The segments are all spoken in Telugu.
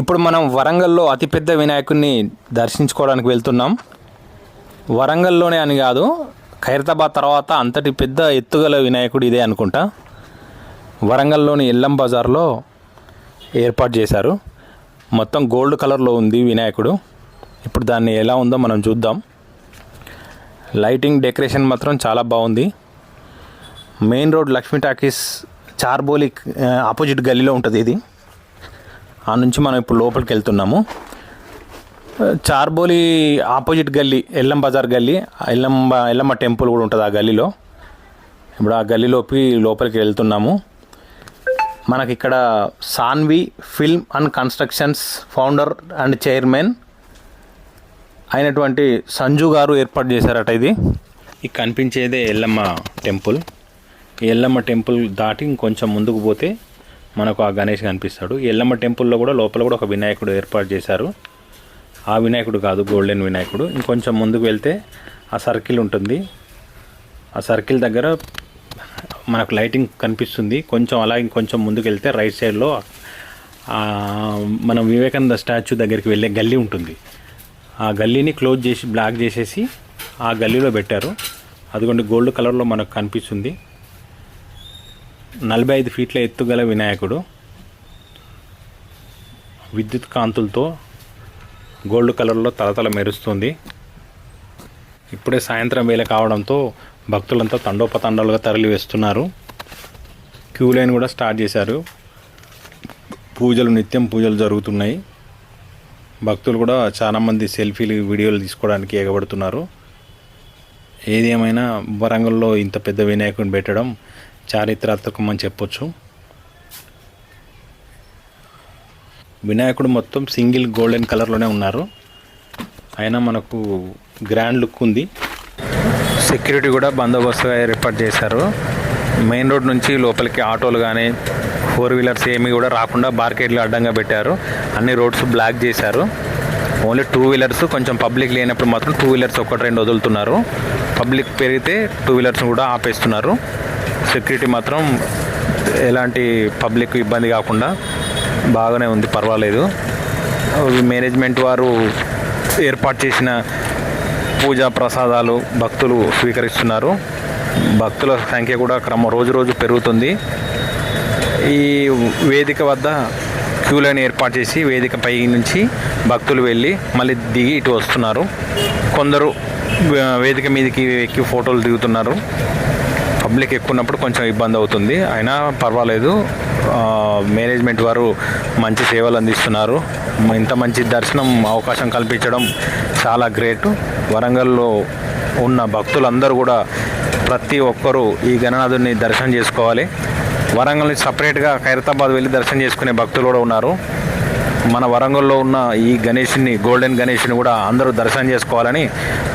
ఇప్పుడు మనం వరంగల్లో అతిపెద్ద వినాయకుడిని దర్శించుకోవడానికి వెళ్తున్నాం. వరంగల్లోనే అని కాదు ఖైరతాబాద్ తర్వాత అంతటి పెద్ద ఎత్తుగల వినాయకుడు ఇదే అనుకుంటా. వరంగల్లోని ఎల్లం బజార్లో ఏర్పాటు చేశారు. మొత్తం గోల్డ్ కలర్లో ఉంది వినాయకుడు. ఇప్పుడు దాన్ని ఎలా ఉందో మనం చూద్దాం. లైటింగ్ డెకరేషన్ మాత్రం చాలా బాగుంది. Main road Lakshmi talkies Charboli opposite గల్లీలో ఉంటుంది ఇది. ఆ నుంచి మనం ఇప్పుడు లోపలికి వెళ్తున్నాము. చార్బోలి ఆపోజిట్ గల్లీ ఎల్లం బజార్ గల్లీ ఎల్లంబ ఎల్లమ్మ టెంపుల్ కూడా ఉంటుంది ఆ గల్లీలో. ఇప్పుడు ఆ గల్లీలోపి లోపలికి వెళ్తున్నాము. మనకి ఇక్కడ Saanvi film and constructions founder and chairman అయినటువంటి సంజు గారు ఏర్పాటు చేశారట ఇది. ఈ కనిపించేదే ఎల్లమ్మ టెంపుల్. ఎల్లమ్మ టెంపుల్ దాటి ఇంకొంచెం ముందుకు పోతే మనకు ఆ గణేష్ కనిపిస్తాడు. ఎల్లమ్మ టెంపుల్లో కూడా లోపల కూడా ఒక వినాయకుడు ఏర్పాటు చేశారు. ఆ వినాయకుడు కాదు గోల్డెన్ వినాయకుడు. ఇంకొంచెం ముందుకు వెళ్తే ఆ సర్కిల్ ఉంటుంది. ఆ సర్కిల్ దగ్గర మనకు లైటింగ్ కనిపిస్తుంది. కొంచెం అలా ఇంకొంచెం ముందుకు వెళ్తే రైట్ సైడ్లో మనం వివేకానంద స్టాచ్యూ దగ్గరికి వెళ్ళే గల్లీ ఉంటుంది. ఆ గల్లీని క్లోజ్ చేసి బ్లాక్ చేసేసి ఆ గల్లీలో పెట్టారు. అదిగోండి గోల్డ్ కలర్లో మనకు కనిపిస్తుంది. నలభై ఐదు ఫీట్ల ఎత్తుగల వినాయకుడు విద్యుత్ కాంతులతో గోల్డ్ కలర్లో తలతల మెరుస్తుంది. ఇప్పుడే సాయంత్రం వేళ కావడంతో భక్తులంతా తండోపతండాలుగా తరలి వేస్తున్నారు క్యూ లైన్ కూడా స్టార్ట్ చేశారు. పూజలు నిత్యం పూజలు జరుగుతున్నాయి. భక్తులు కూడా చాలామంది సెల్ఫీలు వీడియోలు తీసుకోవడానికి ఎగబడుతున్నారు. ఏది ఏమైనా వరంగల్లో ఇంత పెద్ద వినాయకుడిని పెట్టడం చారిత్రాత్మకం అని చెప్పొచ్చు. వినాయకుడు మొత్తం సింగిల్ గోల్డెన్ కలర్లోనే ఉన్నారు. అయినా మనకు గ్రాండ్ లుక్ ఉంది. సెక్యూరిటీ కూడా బందోబస్తుగా ఏర్పాటు చేశారు. మెయిన్ రోడ్ నుంచి లోపలికి ఆటోలు కానీ ఫోర్ వీలర్స్ ఏమి కూడా రాకుండా బార్కెట్లు అడ్డంగా పెట్టారు. అన్ని రోడ్స్ బ్లాక్ చేశారు. ఓన్లీ టూ వీలర్స్ కొంచెం పబ్లిక్ లేనప్పుడు మాత్రం టూ వీలర్స్ ఒకటి రెండు వదులుతున్నారు. పబ్లిక్ పెరిగితే టూ వీలర్స్ కూడా ఆపేస్తున్నారు. సెక్యూరిటీ మాత్రం ఎలాంటి పబ్లిక్ ఇబ్బంది కాకుండా బాగానే ఉంది పర్వాలేదు. మేనేజ్మెంట్ వారు ఏర్పాటు చేసిన పూజా ప్రసాదాలు భక్తులు స్వీకరిస్తున్నారు. భక్తుల సంఖ్య కూడా క్రమ రోజు రోజు పెరుగుతుంది. ఈ వేదిక వద్ద క్యూ లైన్ ఏర్పాటు చేసి వేదిక పై నుంచి భక్తులు వెళ్ళి మళ్ళీ దిగి ఇటు వస్తున్నారు. కొందరు వేదిక మీదకి ఎక్కి ఫోటోలు దిగుతున్నారు. పబ్లిక్ ఎక్కువ ఉన్నప్పుడు కొంచెం ఇబ్బంది అవుతుంది. అయినా పర్వాలేదు. మేనేజ్మెంట్ వారు మంచి సేవలు అందిస్తున్నారు. ఇంత మంచి దర్శనం అవకాశం కల్పించడం చాలా గ్రేట్. వరంగల్లో ఉన్న భక్తులందరూ కూడా ప్రతి ఒక్కరూ ఈ గణనాథుని దర్శనం చేసుకోవాలి. వరంగల్ నుంచి సపరేట్గా ఖైరతాబాద్ వెళ్ళి దర్శనం చేసుకునే భక్తులు కూడా ఉన్నారు. మన వరంగల్లో ఉన్న ఈ గణేషుని గోల్డెన్ గణేషుని కూడా అందరూ దర్శనం చేసుకోవాలని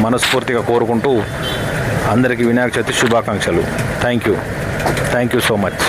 మనస్ఫూర్తిగా కోరుకుంటూ అందరికీ వినాయక చవితి శుభాకాంక్షలు. Thank you thank you so much